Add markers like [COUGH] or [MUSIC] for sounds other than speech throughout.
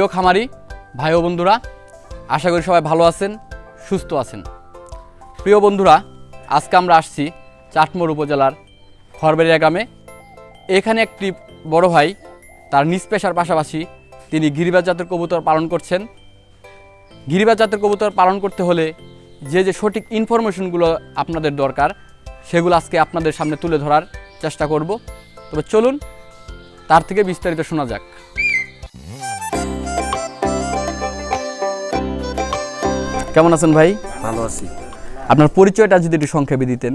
প্রিয় খামারি, ভাই ও বন্ধুরা, আশা করি সবাই ভালো আছেন, সুস্থ আছেন। প্রিয় বন্ধুরা, আজকে আমরা আসছি চাটমোড় উপজেলার খড়বেড়িয়া গ্রামে। এখানে একটি বড় ভাই, তার নিজ পেশার পাশাপাশি তিনি গিরিবাজ জাতের কবুতর পালন করছেন। গিরিবাজ জাতের কবুতর পালন করতে হলে যে যে সঠিক ইনফরমেশনগুলো আপনাদের দরকার, সেগুলো আজকে আপনাদের সামনে তুলে ধরার চেষ্টা করব। তবে চলুন, তার থেকে বিস্তারিত শোনা যাক। কেমন আছেন ভাই? ভালো আছি। আপনার পরিচয়টা যদি একটু সংক্ষেপে দিতেন।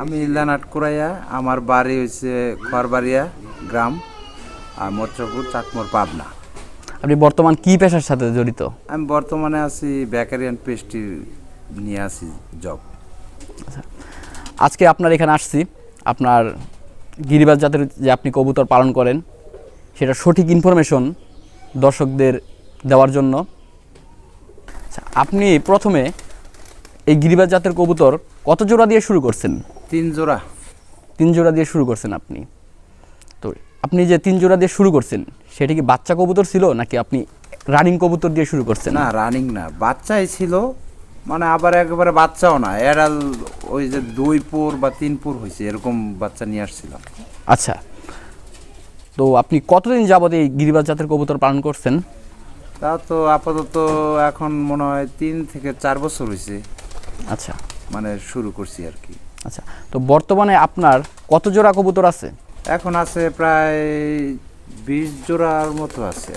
আমি ইল্লানাট কুরাইয়া আমার বাড়ি হচ্ছে খড়বাড়িয়া গ্রাম আর মৎস্যপুর চাকমোর পাবনা। আপনি বর্তমান কি পেশার সাথে জড়িত? আমি বর্তমানে আছি বেকারি অ্যান্ড পেস্ট্রি নিয়ে আছি জব। আজকে আপনার এখানে আসছি। আপনার গিরিবাজ জাতের যে আপনি কবুতর পালন করেন সেটা সঠিক ইনফরমেশন দর্শকদের দেওয়ার জন্য। আচ্ছা, আপনি প্রথমে এই গিরিবাজ জাতের কবুতর কত জোড়া দিয়ে শুরু করছেন? তিন জোড়া। তিন জোড়া দিয়ে শুরু করছেন আপনি। তো আপনি যে তিন জোড়া দিয়ে শুরু করছেন সেটা কি বাচ্চা কবুতর ছিল নাকি আপনি রানিং কবুতর দিয়ে শুরু করছেন? না রানিং না বাচ্চাই ছিল মানে আবার একেবারে বাচ্চাও না এরাল ওই যে দুই পুর বা তিন পুর হয়েছে এরকম বাচ্চা নিয়ে আসছিলাম। আচ্ছা তো আপনি কতদিন যাবত এই গিরিবাজ জাতের কবুতর পালন করছেন? তা তো আপাতত এখন মনে হয় তিন থেকে চার বছর হয়েছে আচ্ছা। মানে শুরু করছি আর কি। আচ্ছা তো বর্তমানে আপনার কত জোড়া কবুতর আছে? এখন আছে প্রায় বিশ জোড়ার মতো আছে।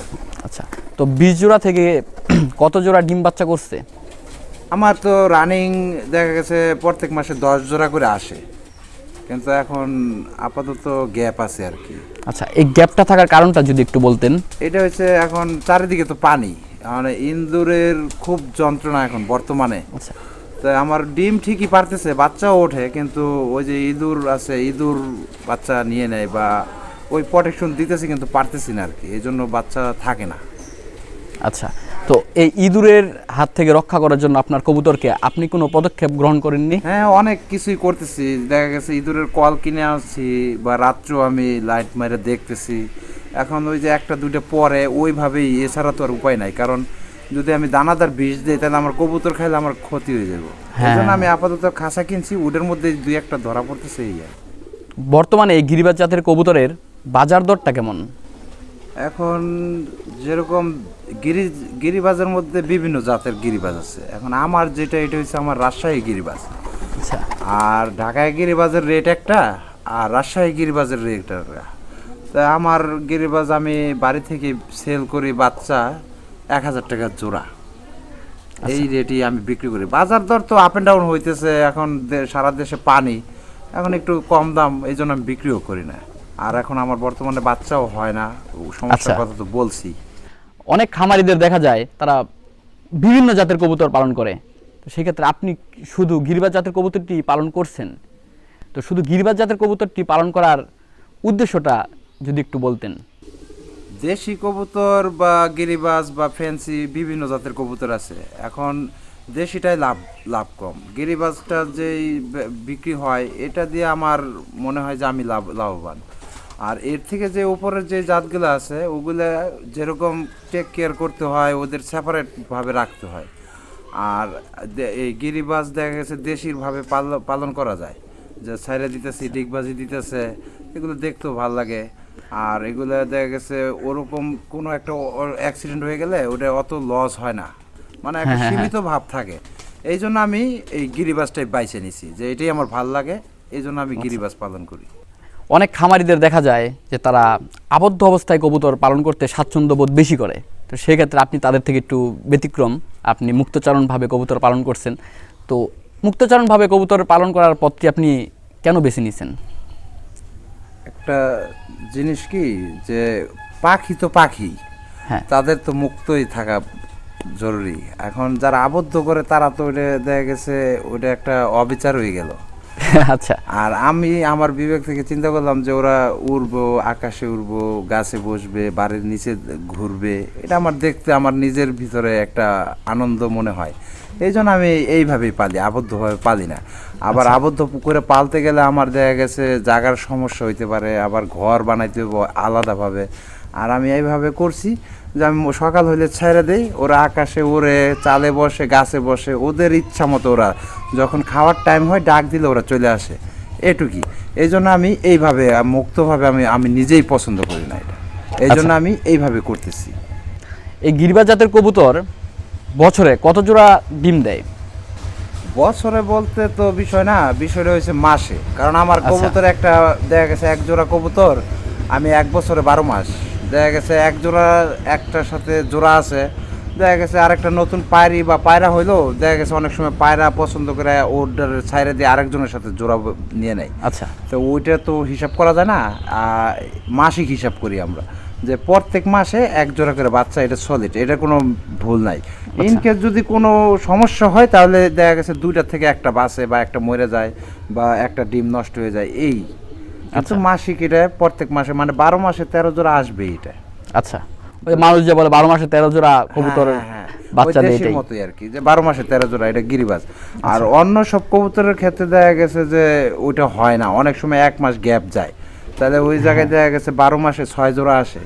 আচ্ছা তো বিশ জোড়া থেকে [CLEARS THROAT] কত জোড়া ডিম বাচ্চা করছে? আমার তো রানিং দেখা গেছে প্রত্যেক মাসে দশ জোড়া করে আসে। কিন্তু এখন আপাতত গ্যাপ আছে আর কি। আচ্ছা এই গ্যাপটা থাকার কারণটা যদি একটু বলতেন। এটা হচ্ছে এখন চারিদিকে তো পানি মানে ইন্দুরের খুব যন্ত্রণা এখন বর্তমানে। আচ্ছা। তো আমার ডিম ঠিকই পারতেছে বাচ্চাও ওঠে কিন্তু ওই যে ইঁদুর আছে ইঁদুর বাচ্চা নিয়ে নেয় বা ওই প্রোটেকশন দিতেছি কিন্তু পারতেছি না আর কি এই জন্য বাচ্চা থাকে না। আচ্ছা। তো এই ইঁদুরের হাত থেকে রক্ষা করার জন্য আপনার কবুতরকে আপনি কোনো পদক্ষেপ গ্রহণ করেননি? হ্যাঁ অনেক কিছুই করতেছি। দেখা গেছে ইঁদুরের কল কিনে আসছি বা রাত্রেও আমি লাইট মেরে দেখতেছি। এখন ওই যে একটা দুইটা পরে ওইভাবেই এছাড়া তো আর উপায় নাই। কারণ যদি আমি দানাদার বিষ দিই তাহলে আমার কবুতর খাইলে আমার ক্ষতি হয়ে যাবে। জন্য আমি আপাতত খাসা কিনছি উডের মধ্যে দুই একটা ধরা পড়তেছে এই আর। বর্তমানে এই গিরিবাজ জাতের কবুতরের বাজার দরটা কেমন? এখন যেরকম গিরি গিরিবাজের মধ্যে বিভিন্ন জাতের গিরিবাজ আছে। এখন আমার যেটা এটা হচ্ছে আমার রাজশাহী গিরিবাজ। আচ্ছা। আর ঢাকায় গিরিবাজের রেট একটা আর রাজশাহী গিরিবাজের রেট একটা। তা আমার গিরিবাজ আমি বাড়ি থেকে সেল করি বাচ্চা এক হাজার টাকা জোড়া। এই রেটই আমি বিক্রি করি। বাজার দর তো আপ অ্যান্ড ডাউন হইতেছে এখন সারা দেশে পানি। এখন একটু কম দাম এই জন্য আমি বিক্রিও করি না। আর এখন আমার বর্তমানে বাচ্চাও হয় না সমস্যার আচ্ছা। কথা তো বলছি। অনেক খামারিদের দেখা যায় তারা বিভিন্ন জাতের কবুতর পালন করে। তো সেক্ষেত্রে আপনি শুধু গিরিবাজ জাতের কবুতরটি পালন করছেন? তো শুধু গিরিবাজ জাতের কবুতরটি পালন করার উদ্দেশ্যটা যদি একটু বলতেন। দেশি কবুতর বা গিরিবাজ বা ফ্যান্সি বিভিন্ন জাতের কবুতর আছে। এখন দেশিটাই লাভ লাভ কম। গিরিবাজটা যেই বিক্রি হয় এটা দিয়ে আমার মনে হয় যে আমি লাভ লাভবান। আর এর থেকে যে উপরের যে জাতগুলো আছে ওগুলা যেরকম টেক কেয়ার করতে হয় ওদের সেপারেটভাবে রাখতে হয়। আর এই গিরিবাজ দেখা গেছে দেশিরভাবে পাল- পালন করা যায়। যে সাইরে দিতেছে ডিগবাজি দিতেছে এগুলো দেখতেও ভালো লাগে। আর এগুলো দেখা গেছে ওরকম কোনো একটা অ্যাক্সিডেন্ট হয়ে গেলে ওটা অত লস হয় না। মানে একটা হ্যাঁ, হ্যাঁ, সীমিত ভাব থাকে। এই জন্য আমি এই গিরিবাজটাই বাইছে নিছি যে এটাই আমার ভালো লাগে এই জন্য আমি গিরিবাজ পালন করি। অনেক খামারিদের দেখা যায় যে তারা আবদ্ধ অবস্থায় কবুতর পালন করতে স্বাচ্ছন্দ্য বোধ বেশি করে। তো সেক্ষেত্রে আপনি তাদের থেকে একটু ব্যতিক্রম আপনি মুক্তচারণভাবে কবুতর পালন করছেন। তো মুক্তচারণভাবে কবুতর পালন করার পথটি আপনি কেন বেছে নিয়েছেন? একটা জিনিস কি যে পাখি তো পাখি হ্যাঁ। তাদের তো মুক্তই থাকা জরুরি। এখন যারা আবদ্ধ করে তারা তো ওটা দেখা গেছে ওটা একটা অবিচার হয়ে গেল। [LAUGHS] আচ্ছা। আর আমি আমার বিবেক থেকে চিন্তা করলাম যে ওরা উড়বো আকাশে উড়বো গাছে বসবে বাড়ির নিচে ঘুরবে। এটা আমার দেখতে আমার নিজের ভিতরে একটা আনন্দ মনে হয়। এই জন্য আমি এইভাবেই পালি আবদ্ধভাবে পালি না। আবার আবদ্ধ পুকুরে পালতে গেলে আমার দেখা গেছে জাগার সমস্যা হইতে পারে আবার ঘর বানাইতে হবে আলাদাভাবে। আর আমি এইভাবে করছি যে আমি সকাল হইলে ছেড়ে দেই ওরা আকাশে ওরে চালে বসে গাছে বসে ওদের ইচ্ছা মতো ওরা যখন খাওয়ার টাইম হয় ডাক দিলে ওরা চলে আসে। এটুকুই এই জন্য আমি এইভাবে মুক্তভাবে আমি আমি নিজেই পছন্দ করি না এটা। এই জন্য আমি এইভাবে করতেছি। এই গিরিবাজ জাতের কবুতর বছরে কত জোড়া ডিম দেয়? বছরে বলতে তো বিষয় না বিষয়টা হয়েছে মাসে। কারণ আমার আচ্ছা। কবুতর একটা দেখা গেছে এক জোড়া কবুতর আমি এক বছরে বারো মাস। দেখা গেছে এক জোড়া একটার সাথে জোড়া আছে। দেখা গেছে আরেকটা নতুন পায়রি বা পায়রা হইল দেখা গেছে অনেক সময় পায়রা পছন্দ করে ওটার ছাইরে দিয়ে আরেকজনের সাথে জোড়া নিয়ে নেয়। আচ্ছা। তো ওইটা তো হিসাব করা যায় না মাসিক হিসাব করি আমরা। যে প্রত্যেক মাসে এক জোড়া করে বাচ্চা এটা সলিড এটা কোনো ভুল নাই। ইনকেস যদি কোনো সমস্যা হয় তাহলে দেখা গেছে দুইটা থেকে একটা বাসে বা একটা মরে যায় বা একটা ডিম নষ্ট হয়ে যায় এই কিন্তু আচ্ছা। মাসিক এটা প্রত্যেক মাসে মানে বারো মাসে তেরো জোড়া আসবে এটা। আচ্ছা। ওই মানুষ যে বলে বারো মাসে তেরো জোড়া কবুতর হ্যাঁ, হ্যাঁ, হ্যাঁ। বাচ্চা ওই দেয় এটাই। মতোই আর কি যে বারো মাসে তেরো জোড়া এটা গিরিবাজ। আচ্ছা। আর অন্য সব কবুতরের ক্ষেত্রে দেখা গেছে যে ওইটা হয় না অনেক সময় এক মাস গ্যাপ যায়। তাহলে ওই জায়গায় দেখা গেছে বারো মাসে ছয় জোড়া আসে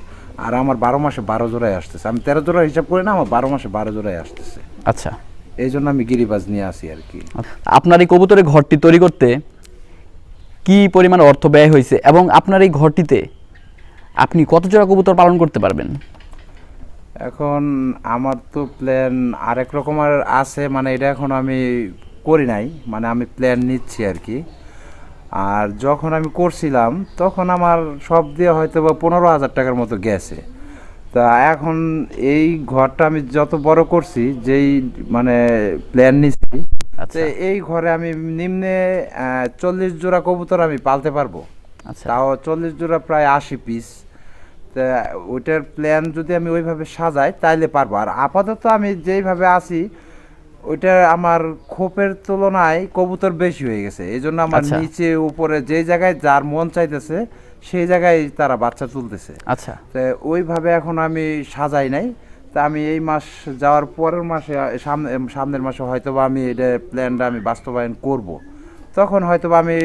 আর আমার বারো মাসে বারো জোড়ায় আসতেছে। আমি তেরো জোড়া হিসাব করি না আমার বারো মাসে বারো জোড়ায় আসতেছে। আচ্ছা। এই জন্য আমি গিরিবাজ নিয়ে আসি আর কি। আপনার এই কবুতরের ঘরটি তৈরি করতে কি পরিমাণ অর্থ ব্যয় হয়েছে এবং আপনার এই ঘরটিতে আপনি কত জোড়া কবুতর পালন করতে পারবেন? এখন আমার তো প্ল্যান আরেক রকমের আছে মানে এটা এখন আমি করি নাই মানে আমি প্ল্যান নিচ্ছি আর কি আর যখন আমি করছিলাম, তখন আমার সব দিয়ে হয়তো বা পনেরো হাজার টাকার মতো গেছে। তা এখন এই ঘরটা আমি যত বড় করছি, যেই মানে প্ল্যান নিচ্ছি আচ্ছা। এই ঘরে আমি নিম্নে চল্লিশ জোড়া কবুতর আমি পালতে পারব। আচ্ছা। তাও চল্লিশ জোড়া প্রায় আশি পিস তা ওইটার প্ল্যান যদি আমি ওইভাবে সাজাই তাইলে পারব। আর আপাতত আমি যেইভাবে আছি ওইটা আমার খোপের তুলনায় কবুতর বেশি হয়ে গেছে। এই জন্য আমার আচ্ছা। নিচে উপরে যে জায়গায় যার মন চাইতেছে সেই জায়গায় তারা বাচ্চা তুলতেছে। আচ্ছা। তো ওইভাবে এখন আমি সাজাই নাই। তা আমি এই মাস যাওয়ার পরের মাসে সামনে সামনের মাসে হয়তো বা আমি এটা প্ল্যানটা আমি বাস্তবায়ন করব। তখন হয়তো বা আমি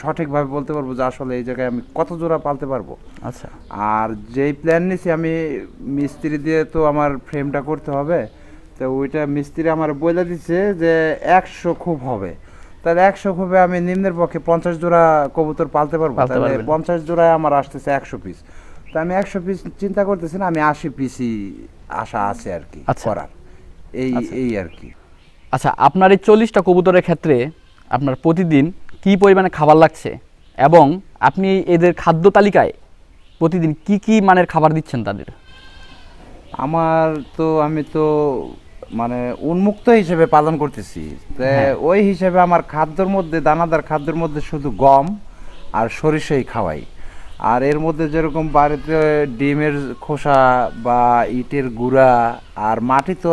সঠিকভাবে বলতে পারব যে আসলে এই জায়গায় আমি কত জোড়া পালতে পারব। আচ্ছা। আর যেই প্ল্যান নিছি আমি মিস্ত্রি দিয়ে তো আমার ফ্রেমটা করতে হবে। তো ওইটা মিস্ত্রি আমার বলে দিচ্ছে যে একশো খুব হবে। তাহলে একশো খুবে আমি নিম্নের পক্ষে পঞ্চাশ জোড়া কবুতর পালতে পারব। তাহলে পঞ্চাশ জোড়ায় আমার আসতেছে একশো পিস তো আমি একশো পিস চিন্তা করতেছি না আমি আশি পিসই আশা আছে আর কি আচ্ছা। করার এই আচ্ছা। এই আর কি আচ্ছা আপনার এই চল্লিশটা কবুতরের ক্ষেত্রে আপনার প্রতিদিন কি পরিমাণে খাবার লাগছে এবং আপনি এদের খাদ্য তালিকায় প্রতিদিন কি কি মানের খাবার দিচ্ছেন তাদের আমার তো আমি তো মানে উন্মুক্ত হিসেবে পালন করতেছি তো হ্যাঁ। ওই হিসেবে আমার খাদ্যর মধ্যে দানাদার খাদ্যের মধ্যে শুধু গম আর সরিষাই খাওয়াই আর এর মধ্যে যেরকম বাড়িতে ডিমের খোসা বা ইটের গুঁড়া আর মাটি তো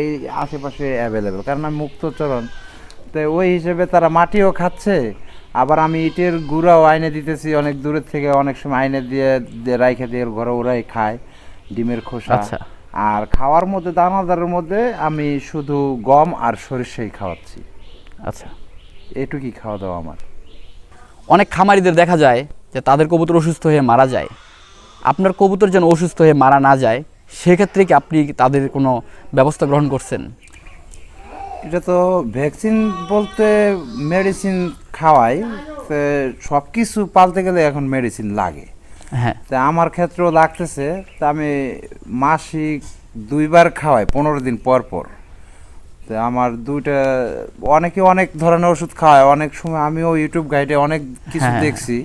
এই আশেপাশে অ্যাভেলেবেল কারণ আমি মুক্তচরণ তো ওই হিসেবে তারা মাটিও খাচ্ছে আবার আমি ইটের গুঁড়াও আইনে দিতেছি অনেক দূরের থেকে অনেক সময় আইনে দিয়ে রাইখে দিয়ে ঘরে ওরাই খায় ডিমের খোসা। আচ্ছা। আর খাওয়ার মধ্যে দানাদারের মধ্যে আমি শুধু গম আর সরিষাই খাওয়াচ্ছি। আচ্ছা। এটুকুই খাওয়া দাওয়া আমার। অনেক খামারিদের দেখা যায় যে তাদের কবুতর অসুস্থ হয়ে মারা যায়। আপনার কবুতর যেন অসুস্থ হয়ে মারা না যায় সেক্ষেত্রে কি আপনি তাদের কোনো ব্যবস্থা গ্রহণ করছেন? এটা তো ভ্যাকসিন বলতে মেডিসিন খাওয়াই সব কিছু পালতে গেলে এখন মেডিসিন লাগে। হ্যাঁ। তা আমার ক্ষেত্রেও লাগতেছে তা আমি মাসিক দুইবার খাওয়াই পনেরো দিন পর পর। তো আমার দুইটা অনেকে অনেক ধরনের ওষুধ খাওয়ায় অনেক সময় আমিও ইউটিউব গাইডে অনেক কিছু হ্যাঁ। দেখছি।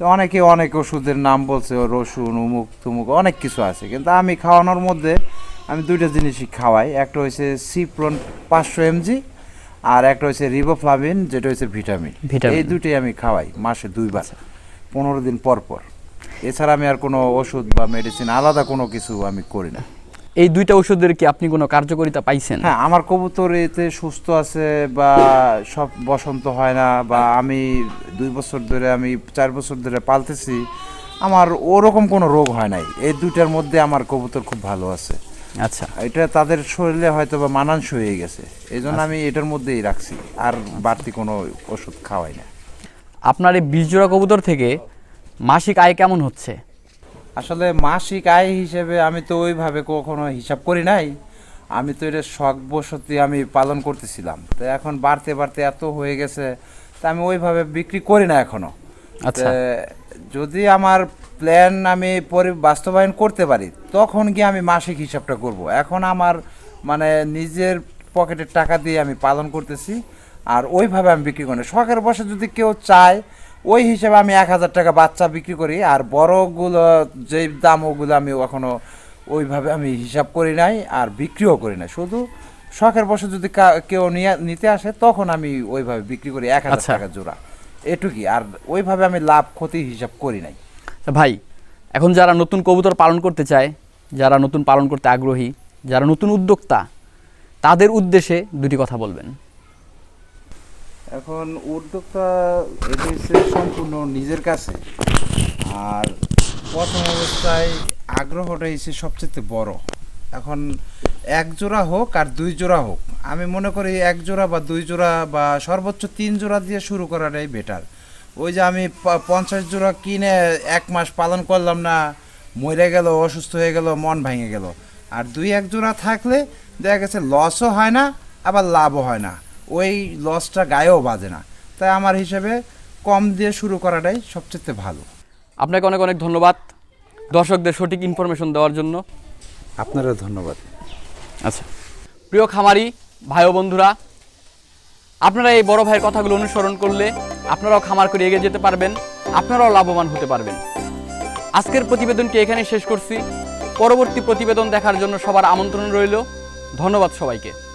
তো অনেকে অনেক ওষুধের নাম বলছে রসুন উমুক তুমুক অনেক কিছু আছে। কিন্তু আমি খাওয়ানোর মধ্যে আমি দুইটা জিনিসই খাওয়াই। একটা হচ্ছে সিপ্রন পাঁচশো এমজি আর একটা হচ্ছে রিবোফ্লাভিন যেটা হচ্ছে ভিটামিন ভিটামিন। এই দুটোই আমি খাওয়াই মাসে দুইবার পনেরো দিন পর পর। এছাড়া আমি আর কোনো ওষুধ বা মেডিসিন আলাদা কোনো কিছু আমি করি না। এই দুইটা ওষুধের কি আপনি কোনো কার্যকারিতা পাইছেন? হ্যাঁ আমার কবুতর এতে সুস্থ আছে বা সব বসন্ত হয় না বা আমি দুই বছর ধরে আমি চার বছর ধরে পালতেছি আমার ওরকম কোনো রোগ হয় নাই। এই দুইটার মধ্যে আমার কবুতর খুব ভালো আছে। আচ্ছা। এটা তাদের শরীরে হয়তো বা মানানসই হয়ে গেছে। এই জন্য আমি এটার মধ্যেই রাখছি আর বাড়তি কোনো ওষুধ খাওয়াই না। আপনার এই বীজ জোড়া কবুতর থেকে মাসিক আয় কেমন হচ্ছে? আসলে মাসিক আয় হিসেবে আমি তো ওইভাবে কখনো হিসাব করি নাই আমি তো এটা শখ বসতি আমি পালন করতেছিলাম তো এখন বাড়তে বাড়তে এত হয়ে গেছে তা আমি ওইভাবে বিক্রি করি না এখনও আচ্ছা। যদি আমার প্ল্যান আমি পরি বাস্তবায়ন করতে পারি তখন গিয়ে আমি মাসিক হিসাবটা করব এখন আমার মানে নিজের পকেটের টাকা দিয়ে আমি পালন করতেছি আর ওইভাবে আমি বিক্রি করি। শখের বসে যদি কেউ চায় ওই হিসাবে আমি এক হাজার টাকা বাচ্চা বিক্রি করি আর বড়গুলো যেই দাম ওগুলো আমি এখনও ওইভাবে আমি হিসাব করি নাই আর বিক্রিও করি না শুধু শখের বসে যদি কেউ নিয়ে নিতে আসে তখন আমি ওইভাবে বিক্রি করি এক হাজার আচ্ছা। টাকা জোড়া। এটুকুই আর ওইভাবে আমি লাভ ক্ষতি হিসাব করি নাই। ভাই এখন যারা নতুন কবুতর পালন করতে চায় যারা নতুন পালন করতে আগ্রহী যারা নতুন উদ্যোক্তা তাদের উদ্দেশ্যে দুটি কথা বলবেন। এখন উদ্যোক্তা এটা সম্পূর্ণ নিজের কাছে। আর প্রথম অবস্থায় আগ্রহটা হচ্ছে সবচেয়ে বড়। এখন এক জোড়া হোক আর দুই জোড়া হোক, আমি মনে করি এক জোড়া বা দুই জোড়া বা সর্বোচ্চ তিন জোড়া দিয়ে শুরু করাটাই বেটার ওই যে আমি পঞ্চাশ জোড়া কিনে এক মাস পালন করলাম না, মরে গেল, অসুস্থ হয়ে গেল, মন ভেঙে গেল। আর দুই এক জোড়া থাকলে দেখা গেছে লসও হয় না, আবার লাভও হয় না। ওই লসটা গায়েও বাজে না। তাই আমার হিসেবে কম দিয়ে শুরু করাটাই সবচেয়ে ভালো। আপনাকে অনেক অনেক ধন্যবাদ দর্শকদের সঠিক ইনফরমেশন দেওয়ার জন্য। আপনারও ধন্যবাদ। আচ্ছা। প্রিয় খামারি ভাই ও বন্ধুরা আপনারা এই বড় ভাইয়ের কথাগুলো অনুসরণ করলে আপনারাও খামার করে এগিয়ে যেতে পারবেন আপনারাও লাভবান হতে পারবেন। আজকের প্রতিবেদনটি এখানে শেষ করছি। পরবর্তী প্রতিবেদন দেখার জন্য সবার আমন্ত্রণ রইল। ধন্যবাদ সবাইকে।